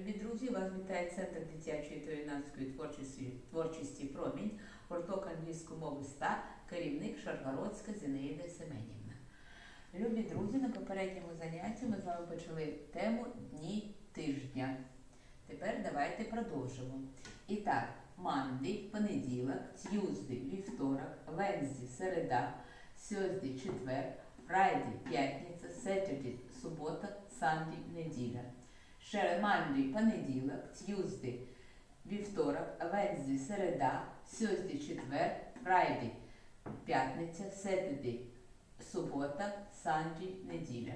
любі друзі! Вас вітає Центр дитячої та юнацької творчості, творчості Промінь, гурток англійської мови ста, керівник Шаргородська Зінаїда Семенівна. Любі друзі, на попередньому занятті ми з вами почали тему Дні тижня. Тепер давайте продовжимо. І так, Monday – понеділок, Tuesday – вівторок, Wednesday – середа, Thursday – четвер, Friday – п'ятниця, Saturday – субота, Sunday – неділя. Ще Monday – понеділок, Tuesday – вівторок, Wednesday – середа, Thursday – четвер, Friday – п'ятниця, Saturday – субота, Sunday – неділя.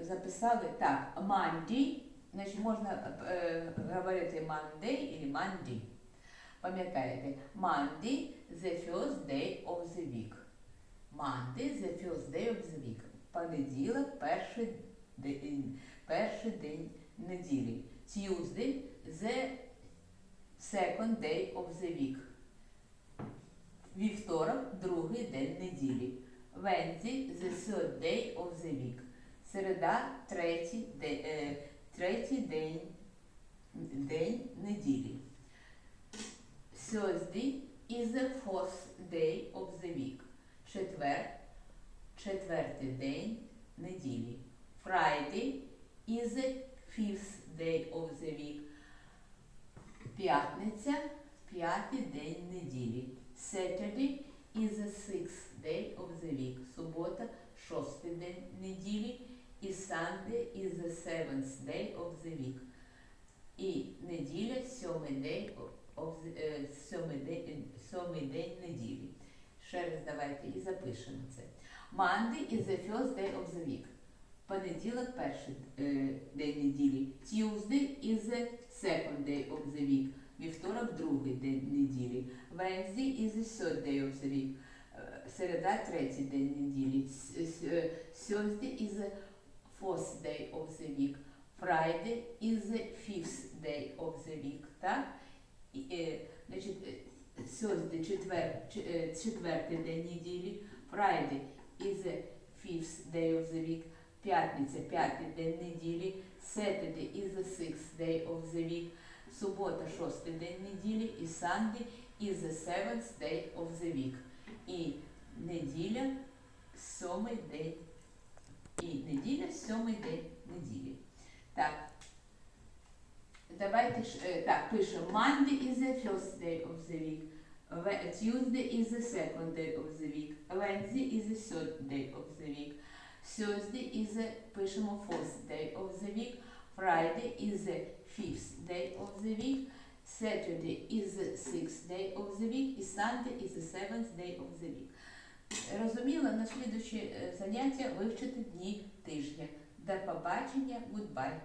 Записали так, Monday, значить можна е, говорити Monday або Monday. Пам'ятаєте, Monday – the first day of the week. Monday – the first day of the week. Понеділок – перший день, перший день неділі. Tuesday – the second day of the week. Вівторок – другий день неділі. Wednesday – the third day of the week. Середа – третій, де, е, третій день, день неділі. Thursday is the fourth day of the week. Четвер – четвертий день неділі. Friday is the fifth day of the week. П'ятниця – п'ятий день неділі. Saturday is the sixth day of the week. Субота – шостий день неділі. І Sunday is the seventh day of the week. І неділя – сьомий день е, сьомий день неділі. Ще раз давайте і запишемо це. Monday is the first day of the week. Понеділок перший е, день неділі. Tuesday is the second day of the week. Вівторок другий день неділі. Wednesday is the third day of the week. Е, Середа третій день неділі. Е, Thursday is the fourth day of the week. Friday is the fifth day of the week. Так? Е, значить, е, Thursday, четвер, е, четвертий день неділі. Friday is the fifth day of the week. П'ятниця, п'ятий день неділі. Saturday is the sixth day of the week. Субота, шостий день неділі. І Sunday is the seventh day of the week. І неділя, сьомий день. І неділя, сьомий день неділі. Так. Давайте е, так, пишемо. Monday is the first day of the week. Tuesday is the second day of the week. Wednesday is the third day of the week. Thursday is the, пишемо fourth day of the week. Friday is the fifth day of the week. Saturday is the sixth day of the week. І Sunday is the seventh day of the week. Розуміла, на слідуюче е, заняття вивчити дні тижня. До побачення, goodbye.